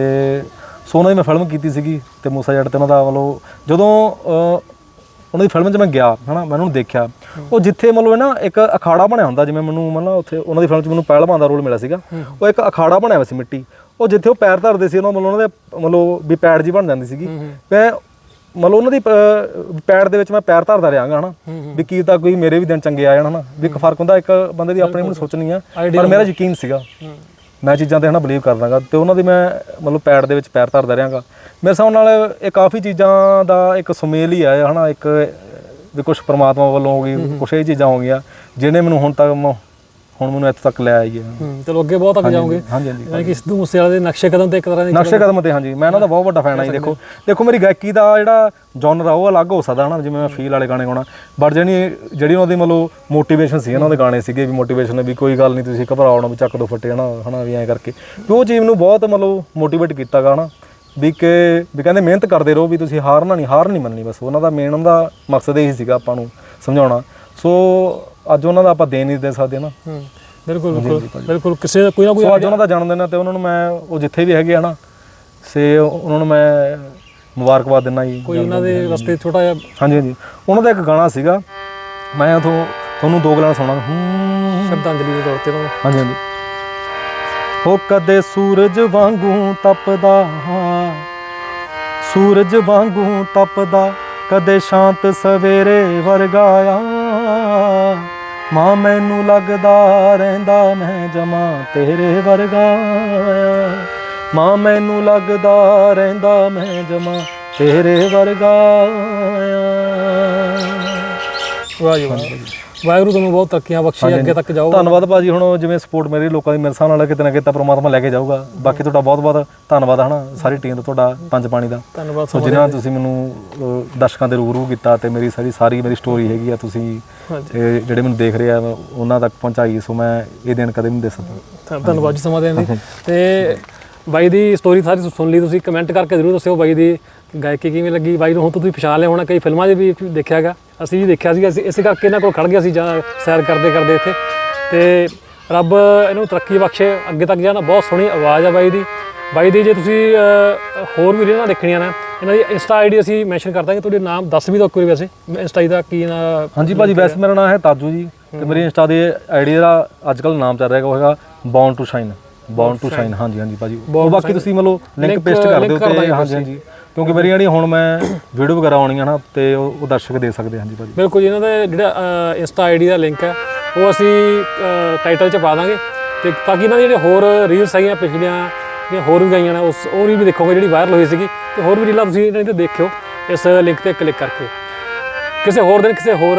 ਸੋ ਉਹਨਾਂ ਦੀ ਮੈਂ ਫਿਲਮ ਕੀਤੀ ਸੀਗੀ ਤੇ ਮੂਸਾ ਜੱਟ ਤੇ ਉਹਨਾਂ ਦਾ ਮਤਲਬ ਜਦੋਂ ਉਹਨਾਂ ਦੀ ਫਿਲਮ 'ਚ ਮੈਂ ਗਿਆ ਹਨਾ ਮੈਂ ਉਹਨਾਂ ਨੂੰ ਦੇਖਿਆ। ਉਹ ਜਿੱਥੇ ਮਤਲਬ ਨਾ ਇੱਕ ਅਖਾੜਾ ਬਣਿਆ ਹੁੰਦਾ ਜਿਵੇਂ ਮੈਨੂੰ ਮਤਲਬ ਉੱਥੇ ਉਹਨਾਂ ਦੀ ਫਿਲਮ 'ਚ ਮੈਨੂੰ ਪਹਿਲਵਾਨ ਦਾ ਰੋਲ ਮਿਲਿਆ ਸੀਗਾ ਉਹ ਇੱਕ ਅਖਾੜਾ ਬਣਿਆ ਹੋਇਆ ਸੀ ਮਿੱਟੀ। ਉਹ ਜਿੱਥੇ ਉਹ ਪੈਰ ਧਰਦੇ ਸੀ ਉਹਨਾਂ ਮਤਲਬ ਉਹਨਾਂ ਦੇ ਮਤਲਬ ਵੀ ਪੈੜ ਜੀ ਬਣ ਜਾਂਦੀ ਸੀਗੀ। ਮੈਂ ਮਤਲਬ ਉਹਨਾਂ ਦੀ ਪੈੜ ਦੇ ਵਿੱਚ ਮੈਂ ਪੈਰ ਧਰਦਾ ਰਹਾਂਗਾ ਹਨਾ। ਵੀ ਕੀ ਤਾਂ ਕੋਈ ਮੇਰੇ ਵੀ ਦਿਨ ਚੰਗੇ ਆ ਜਾਣ ਹਨਾ। ਵੀ ਇੱਕ ਫ਼ਰਕ ਹੁੰਦਾ ਇੱਕ ਬੰਦੇ ਦੀ ਆਪਣੀ ਮੈਨੂੰ ਸੋਚਣੀ ਆ ਪਰ ਮੇਰਾ ਯਕੀਨ ਸੀਗਾ। ਮੈਂ ਚੀਜ਼ਾਂ ਤੇ ਹਨਾ ਬਲੀਵ ਕਰਦਾਗਾ ਤੇ ਉਹਨਾਂ ਦੀ ਮੈਂ ਮਤਲਬ ਪੈੜ ਦੇ ਵਿੱਚ ਪੈਰ ਧਰਦਾ ਰਹਾਂਗਾ। ਮੇਰੇ ਹਿਸਾਬ ਨਾਲ ਇਹ ਕਾਫੀ ਚੀਜ਼ਾਂ ਦਾ ਇੱਕ ਸੁਮੇਲ ਹੀ ਆ ਹਨਾ ਇੱਕ ਵੀ ਕੁਝ ਪ੍ਰਮਾਤਮਾ ਵੱਲੋਂ ਹੋ ਗਈ ਕੁਝ ਇਹ ਚੀਜ਼ਾਂ ਹੋ ਗਈਆਂ ਜਿਹਨੇ ਮੈਨੂੰ ਹੁਣ ਤੱਕ ਹੁਣ ਮੈਨੂੰ ਇੱਥੇ ਤੱਕ ਲੈ ਆਈ ਹੈ। ਚਲੋ ਅੱਗੇ ਬਹੁਤ ਅੱਗੇ ਜਾਓਗੇ। ਹਾਂਜੀ ਹਾਂਜੀ ਯਾਨੀ ਕਿ ਸਿੱਧੂ ਮੂਸੇਵਾਲੇ ਦੇ ਨਕਸ਼ੇ ਕਦਮ ਤੇ ਇੱਕ ਤਰ੍ਹਾਂ ਦੀ ਨਕਸ਼ੇ ਕਦਮ ਤੇ ਹਾਂਜੀ। ਮੈਂ ਇਹਨਾਂ ਦਾ ਬਹੁਤ ਵੱਡਾ ਫੈਨ ਆ ਜੀ ਦੇਖੋ। ਦੇਖੋ ਮੇਰੀ ਗਾਇਕੀ ਦਾ ਜਿਹੜਾ ਜਨਰ ਆ ਉਹ ਅਲੱਗ ਹੋ ਸਕਦਾ ਹਨਾ? ਜਿਵੇਂ ਮੈਂ ਫੀਲ ਵਾਲੇ ਗਾਣੇ ਗਾਉਣਾ। ਬਟ ਜਿਹੜੀ ਜਿਹੜੀ ਉਹਨਾਂ ਦੀ ਮਤਲਬ ਮੋਟੀਵੇਸ਼ਨ ਸੀ ਉਹਨਾਂ ਦੇ ਗਾਣੇ ਸੀਗੇ ਵੀ ਮੋਟੀਵੇਸ਼ਨ ਵੀ ਕੋਈ ਗੱਲ ਨਹੀਂ ਤੁਸੀਂ ਘਬਰਾਓ ਨਾ ਵੀ ਚੱਕ ਦੋ ਫੱਟੇ ਹਨਾ? ਹਨਾ ਵੀ ਐਂ ਕਰਕੇ। ਉਹ ਚੀਜ਼ ਨੂੰ ਬਹੁਤ ਮਤਲਬ ਮੋਟੀਵੇਟ ਕੀਤਾਗਾ ਹਨਾ? ਵੀ ਕਿ ਵੀ ਕਹਿੰਦੇ ਮਿਹਨਤ ਕਰਦੇ ਰਹੋ ਵੀ ਤੁਸੀਂ ਹਾਰਨਾ ਨਹੀਂ ਹਾਰ ਨਹੀਂ ਮੰਨਣੀ ਬਸ। ਉਹਨਾਂ ਦਾ ਮੇਨ ਉਹਦਾ ਮਕਸਦ ਇਹੀ ਸੀਗਾ ਆਪਾਂ ਨੂੰ ਸਮਝਾਉਣਾ। ਸੋ ਅੱਜ ਉਹਨਾਂ ਦਾ ਆਪਾਂ ਦੇ ਨਹੀਂ ਦੇ ਸਕਦੇ ਨਾ। ਹੂੰ ਬਿਲਕੁਲ ਬਿਲਕੁਲ ਬਿਲਕੁਲ ਕਿਸੇ ਦਾ ਕੋਈ ਨਾ ਕੋਈ ਸੋ ਅੱਜ ਉਹਨਾਂ ਦਾ ਜਨਮ ਦਿਨ ਹੈ ਤੇ ਉਹਨਾਂ ਨੂੰ ਮੈਂ ਉਹ ਜਿੱਥੇ ਵੀ ਹੈਗੇ ਆ ਨਾ ਸੇ ਉਹਨਾਂ ਨੂੰ ਮੈਂ ਮੁਬਾਰਕਬਾਦ ਦਿੰਦਾ ਜੀ। ਕੋਈ ਉਹਨਾਂ ਦੇ ਰਸਤੇ ਛੋਟਾ ਜਿਹਾ ਹਾਂਜੀ ਹਾਂਜੀ। ਉਹਨਾਂ ਦਾ ਇੱਕ ਗਾਣਾ ਸੀਗਾ ਮੈਂ ਤੁਹਾਨੂੰ ਤੁਹਾਨੂੰ ਦੋ ਗੱਲਾਂ ਸੁਣਾ ਹੂੰ। ਸ਼ਰਧਾਂਜਲੀ ਦੇ ਤੌਰ ਤੇ ਉਹਨਾਂ ਹਾਂਜੀ ਹਾਂਜੀ। ਹੋ ਕਦੇ ਸੂਰਜ ਵਾਂਗੂ ਤਪਦਾ ਸੂਰਜ ਵਾਂਗੂ ਤਪਦਾ, ਕਦੇ ਸ਼ਾਂਤ ਸਵੇਰੇ ਵਰਗਾਇਆ ਮਾਂ ਮੈਨੂੰ ਲੱਗਦਾ ਰਹਿੰਦਾ ਮੈਂ ਜਮਾ ਤੇਰੇ ਵਰਗਾ ਮਾਂ ਮੈਨੂੰ ਲੱਗਦਾ ਰਹਿੰਦਾ ਮੈਂ ਜਮਾ ਤੇਰੇ ਵਰਗਾ ਵਾਹ ਜੀ ਵਾਹ ਵਾਹਿਗੁਰੂ ਤੁਹਾਨੂੰ ਬਹੁਤ ਤਰੱਕੀਆਂ ਬਖਸ਼ੇ ਅੱਗੇ ਤੱਕ ਜਾਓ ਧੰਨਵਾਦ ਭਾਜੀ ਹੁਣ ਜਿਵੇਂ ਸਪੋਰਟ ਮੇਰੀ ਲੋਕਾਂ ਦੀ ਮੇਰੇ ਨਾਲ ਕਿਤੇ ਨਾ ਕਿਤੇ ਪ੍ਰਮਾਤਮਾ ਲੈ ਕੇ ਜਾਊਗਾ। ਬਾਕੀ ਤੁਹਾਡਾ ਬਹੁਤ ਬਹੁਤ ਧੰਨਵਾਦ ਹਨਾ ਸਾਰੀ ਟੀਮ ਦਾ ਤੁਹਾਡਾ ਪੰਜ ਪਾਣੀ ਦਾ। ਧੰਨਵਾਦ ਸੋ ਜਿਨ੍ਹਾਂ ਤੁਸੀਂ ਮੈਨੂੰ ਦਰਸ਼ਕਾਂ ਦੇ ਰੂਬਰੂ ਕੀਤਾ ਤੇ ਮੇਰੀ ਸਾਰੀ ਸਾਰੀ ਮੇਰੀ ਸਟੋਰੀ ਹੈਗੀ ਆ ਤੁਸੀਂ ਜਿਹੜੇ ਮੈਨੂੰ ਦੇਖ ਰਹੇ ਆ ਉਹਨਾਂ ਤੱਕ ਪਹੁੰਚਾਈ ਸੋ ਮੈਂ ਇਹ ਦਿਨ ਕਦੇ ਨਹੀਂ ਦੇ ਸਕਦਾ। ਧੰਨ- ਧੰਨਵਾਦ ਜੀ ਸਮਾਂ ਦੇਣ ਲਈ। ਤੇ ਬਾਈ ਦੀ ਸਟੋਰੀ ਸਾਰੀ ਸੁਣ ਲਈ ਤੁਸੀਂ ਕਮੈਂਟ ਕਰਕੇ ਜ਼ਰੂਰ ਦੱਸਿਓ ਬਾਈ ਦੀ ਗਾਇਕੀ ਕਿਵੇਂ ਲੱਗੀ। ਬਾਈ ਨੂੰ ਹੁਣ ਤਾਂ ਤੁਸੀਂ ਪਛਾਣ ਲਿਆ ਹੋਣਾ ਕਈ ਫਿਲਮਾਂ 'ਚ ਵੀ ਦੇਖਿਆਗਾ ਅਸੀਂ ਵੀ ਦੇਖਿਆ ਸੀ ਅਸੀਂ ਇਸੇ ਕਰਕੇ ਇਹਨਾਂ ਕੋਲ ਖੜ ਗਿਆ ਸੀ ਜਾਂ ਸੈਰ ਕਰਦੇ ਕਰਦੇ ਇੱਥੇ। ਤੇ ਰੱਬ ਇਹਨੂੰ ਤਰੱਕੀ ਬਖਸ਼ੇ ਅੱਗੇ ਤੱਕ ਜਾਣਾ ਬਹੁਤ ਸੋਹਣੀ ਆਵਾਜ਼ ਆ ਬਾਈ ਦੀ। ਬਾਈ ਦੀ ਜੇ ਤੁਸੀਂ ਹੋਰ ਵੀ ਰੀਲਾਂ ਦੇਖਣੀਆਂ ਨੇ ਇਹਨਾਂ ਦੀ ਇੰਸਟਾ ਆਈਡੀ ਅਸੀਂ ਮੈਂਸ਼ਨ ਕਰ ਦਾਂਗੇ ਤੁਹਾਡੇ ਨਾਮ ਦੱਸ ਵੀ ਦਿਓ ਇੱਕ ਵਾਰੀ ਵੈਸੇ। ਇੰਸਟਾ ਦਾ ਕੀ ਨਾਮ ਹਾਂਜੀ ਭਾਜੀ ਵੈਸੇ ਮੇਰਾ ਨਾਮ ਹੈ ਤਾਜੂ ਜੀ ਤੇ ਮੇਰੀ ਇੰਸਟਾ ਦੇ ਆਈਡੀ ਦਾ ਅੱਜ ਕੱਲ ਨਾਮ ਚੱਲ ਰਿਹਾ ਹੈਗਾ born to shine born to shine ਹਾਂਜੀ ਹਾਂਜੀ ਭਾਜੀ। ਉਹ ਬਾਕੀ ਤੁਸੀਂ ਮਤਲਬ ਲਿੰਕ ਪੇਸਟ ਕਰ ਦਿਓ ਤੇ ਹਾਂਜੀ ਹਾਂਜੀ। ਕਿਉਂਕਿ ਮੇਰੀ ਜਿਹੜੀ ਹੁਣ ਮੈਂ ਵੀਡੀਓ ਵਗੈਰਾ ਆਉਣੀਆਂ ਨਾ ਤੇ ਉਹ ਦਰਸ਼ਕ ਦੇ ਸਕਦੇ ਹਾਂਜੀ ਭਾਜੀ। ਬਿਲਕੁਲ ਜੀ, ਇਹਨਾਂ ਦਾ ਜਿਹੜਾ ਇੰਸਟਾ ਆਈਡੀ ਦਾ ਲਿੰਕ ਹੈ ਉਹ ਅਸੀਂ ਟਾਈਟਲ 'ਚ ਪਾ ਦਾਂਗੇ। ਤੇ ਤਾਂ ਕਿ ਇਹਨਾਂ ਦੀ ਜਿਹੜੇ ਹੋਰ ਰੀਲਸ ਹੈਗੀਆਂ ਪਿਛਲੀਆਂ ਜਿਹੜੀਆਂ ਹੋਰ ਵੀ ਗਾਈਆਂ ਨੇ ਉਸ ਉਹ ਵੀ ਦੇਖੋਗੇ ਜਿਹੜੀ ਵਾਇਰਲ ਹੋਈ ਸੀਗੀ। ਤੇ ਹੋਰ ਵੀ ਰੀਲਾਂ ਤੁਸੀਂ ਇਹਨਾਂ ਤੇ ਦੇਖਿਓ ਇਸ ਲਿੰਕ ਤੇ ਕਲਿੱਕ ਕਰਕੇ। ਕਿਸੇ ਹੋਰ ਦਿਨ ਕਿਸੇ ਹੋਰ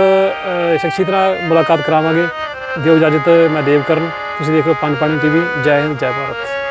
ਸ਼ਖਸੀਅਤ ਨਾਲ ਮੁਲਾਕਾਤ ਕਰਾਵਾਂਗੇ। ਦਿਓ ਇਜਾਜ਼ਤ ਮੈਂ ਦੇਵ ਕਰਨ ਤੁਸੀਂ ਦੇਖ ਰਹੇ ਹੋ ਪੰਜ ਪਾਣੀ ਟੀਵੀ ਜੈ ਹਿੰਦ ਜੈ ਭਾਰਤ।